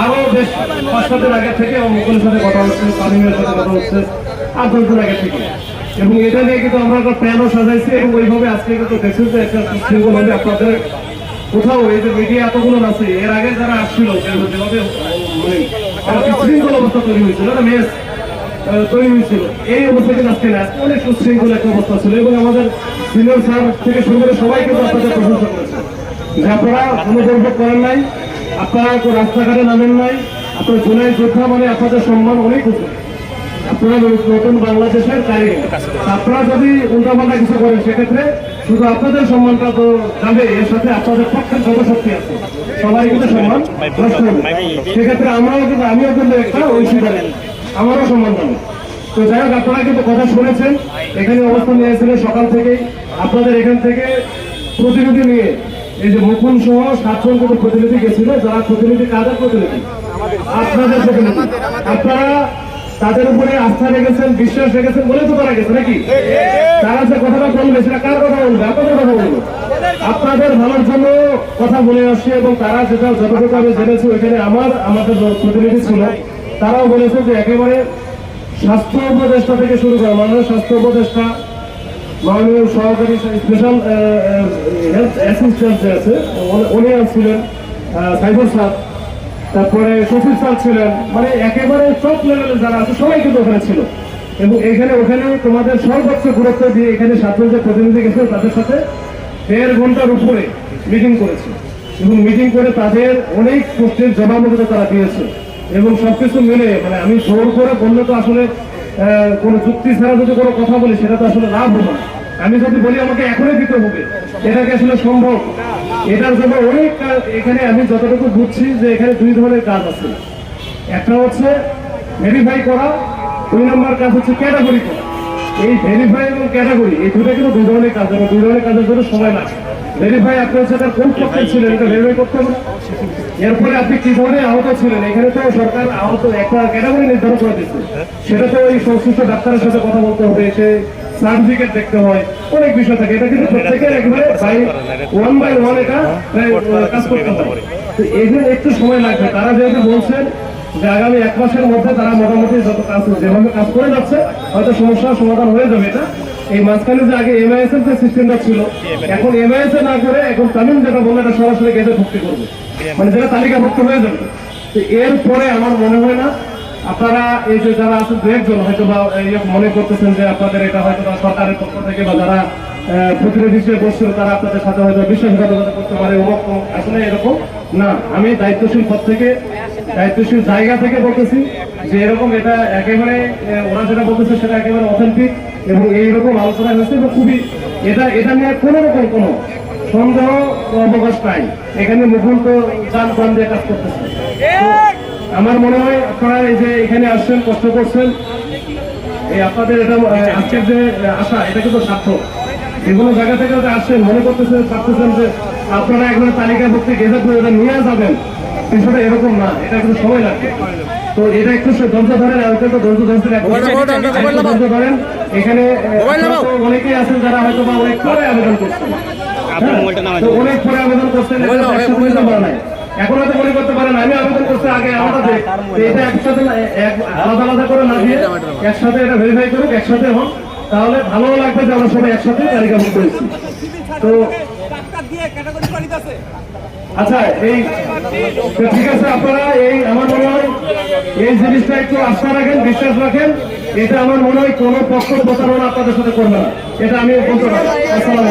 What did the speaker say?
আরও এবং এটা নিয়ে কিন্তু আমরা একটা প্ল্যানও সাজাইছি এবং ওইভাবে আজকে কিন্তু দেখছেন যে একটা শৃঙ্খল আপনাদের কোথাও এই যে মিডিয়া এতগুলো আছে এর আগে যারা আসছিল যেভাবে মানে তৈরি হয়েছিল না মেস তৈরি হয়েছিল। এই না অনেক সুশৃঙ্খল একটা ছিল এবং আমাদের শুরু করে সবাই কিন্তু আপনারা নাই রাস্তাঘাটে নামেন নাই, আপনার জুলাই যোদ্ধা মানে আপনাদের সম্মান অনেক উঁচু। আপনারা নতুন বাংলাদেশের কারিগর, আপনারা যদি উল্টাপাল্টা কিছু করেন, সেক্ষেত্রে শুধু আপনাদের সম্মানটা তো যাবে, এর সাথে আপনাদের পক্ষের যত শক্তি আছে। সবাই কিন্তু সম্মান সেক্ষেত্রে আমরাও কিন্তু, আমিও কিন্তু একটা ঐশীদারি আমারও সম্মান জানো তো যাই হোক, আপনারা কিন্তু কথা শুনেছেন, এখানে অবস্থান নিয়েছিলেন সকাল থেকেই। আপনাদের এখান থেকে প্রতিনিধি নিয়ে, এই যে মুকুল সহ সাতজন কিন্তু প্রতিনিধি গেছিল, যারা প্রতিনিধি, কাদের প্রতিনিধি? আপনাদের প্রতিনিধি। আপনারা তাদের উপরে আস্থা রেখেছেন, বিশ্বাস রেখেছেন বলে তো তারা গেছে নাকি? তারা যে কথাটা বলবে সেটা কার কথা বলবে? আপনাদের কথা বলবে আপনাদের ভালোর জন্য কথা বলে আসছে এবং তারা যেটা যতটুকু আমি জেনেছি ওইখানে আমার, আমাদের প্রতিনিধি ছিল, তারাও বলেছে যে একেবারে স্বাস্থ্য উপদেষ্টা থেকে শুরু করে মাননীয় স্বাস্থ্য উপদেষ্টা, মাননীয় সহকারী স্পেশাল হেলথ অ্যাসিস্ট্যান্ট যে আছে, উনি- আসছিলেন ছিলেন সাইবর স্যার তারপরে শফিক স্যার ছিলেন মানে একেবারে টপ লেভেলে যারা আছে, সবাই কিন্তু ওখানে ছিল। এবং এখানে, ওখানে তোমাদের সর্বোচ্চ গুরুত্ব দিয়ে এখানে সাতজন যে প্রতিনিধি গেছিল, তাদের সাথে দেড় ঘণ্টার উপরে মিটিং করেছে। এবং মিটিং করে তাদের অনেক প্রশ্নের জবাবদিহিতা তারা দিয়েছে। এবং সবকিছু মিলে মানে আমি জোর করে বললে তো আসলে কোনো যুক্তি ছাড়া যদি কোনো কথা বলি, সেটা তো আসলে লাভ হবে না। আমি যদি বলি আমাকে এখনই দিতে হবে, এটা কি আসলে সম্ভব? এটার জন্য অনেক এখানে আমি যতটুকু বুঝছি যে এখানে দুই ধরনের কাজ আছে। একটা হচ্ছে ভেরিফাই করা, দুই নম্বর কাজ হচ্ছে ক্যাটাগরি করা। এই ভেরিফাই এবং ক্যাটাগরি এই দুটো কিন্তু দুই ধরনের কাজ, এবং দুই ধরনের কাজের জন্য সময় লাগে। ভেরিফাই আপনি হচ্ছে তার কোন পক্ষে ছিলেন, এটা ভেরিফাই করতে হবে। এরপরে আপনি কি ধরনের আহত ছিলেন? এখানে তো সরকার আহত একটা ক্যাটাগরি নির্ধারণ করে দিচ্ছে সেটা তো ওই সংশ্লিষ্ট ডাক্তারের সাথে কথা বলতে হবে সে সার্টিফিকেট দেখতে হয়। অনেক বিষয় থাকে। এটা কিন্তু প্রত্যেকের একেবারে বাই ওয়ান বাই ওয়ান এটা কাজ করতে হয়। তো এখানে একটু সময় লাগবে, তারা যেহেতু বলছেন যে আগামী এক মাসের মধ্যে তারা মোটামুটি যত কাজ যেভাবে কাজ করে যাচ্ছে, হয়তো সমস্যার সমাধান হয়ে যাবে এটা। এই মাঝখানে যে আগে এমআইএস এর যে সিস্টেমটা ছিল, এখন এমআইএস এ না করে এখন তামিম যেটা বলল, এটা সরাসরি গেজে ভর্তি করবে। মানে যেটা তালিকাভুক্ত হয়ে যাবে। তো এরপরে আমার মনে হয় না আপনারা এই যে যারা আছেন দু একজন হয়তো বা মনে করতেছেন যে আপনাদের এটা হয়তো বা সরকারের পক্ষ থেকে বা যারা প্রতিনিধি হিসেবে বসছিল তারা আপনাদের সাথে হয়তো বিশ্বাসঘাতকতা করতে পারে। আসলে এরকম না আমি দায়িত্বশীল পদ থেকে, দায়িত্বশীল জায়গা থেকে বলতেছি যে এরকম এটা একেবারে ওরা যেটা বলতেছে সেটা একেবারে অথেন্টিক এবং এইরকম আলোচনা হয়েছে এবং খুবই এটা এটা নিয়ে কোনো রকম কোনো সন্দেহ অবকাশ নাই এখানে মুকুল তো যান প্রাণ দিয়ে কাজ করতেছে আমার মনে হয় আপনারা এই যে এখানে আসছেন কষ্ট করছেন এই আপনাদের এটা আজকের যে আশা এটা কিন্তু সার্থক। যে কোনো জায়গা থেকে আসছেন মনে করতেছেন ভাবতেছেন যে আপনারা একবার তালিকাভুক্তি গেজেট করে এটা নিয়ে যাবেন বিষয়টা এরকম না এটা কিন্তু সময় লাগবে। তো এটা একটু সে ধৈর্য ধরেন আর একটু ধৈর্য ধরতে ধৈর্য ধরেন। এখানে অনেকেই আছেন যারা হয়তো বা অনেক পরে আবেদন করছেন। হ্যাঁ? অনেক পরে আবেদন করছেন এখন হয়তো মনে করতে পারেন আমি আবেদন করছি আগে আমাদের এটা একসাথে আলাদা আলাদা করে না দিয়ে একসাথে এটা ভেরিফাই করুক একসাথে হোক। তাহলে ভালো লাগবে যে আমরা সবাই একসাথে তালিকাভুক্ত হয়েছি। তো আচ্ছা এই তো ঠিক আছে আপনারা এই আমার মনে হয় এই জিনিসটা একটু আস্থা রাখেন বিশ্বাস রাখেন। এটা আমার মনে হয় কোনো পক্ষ প্রতারণা আপনাদের সাথে করবে না। এটা আমি বলতে পারি। আসসালামু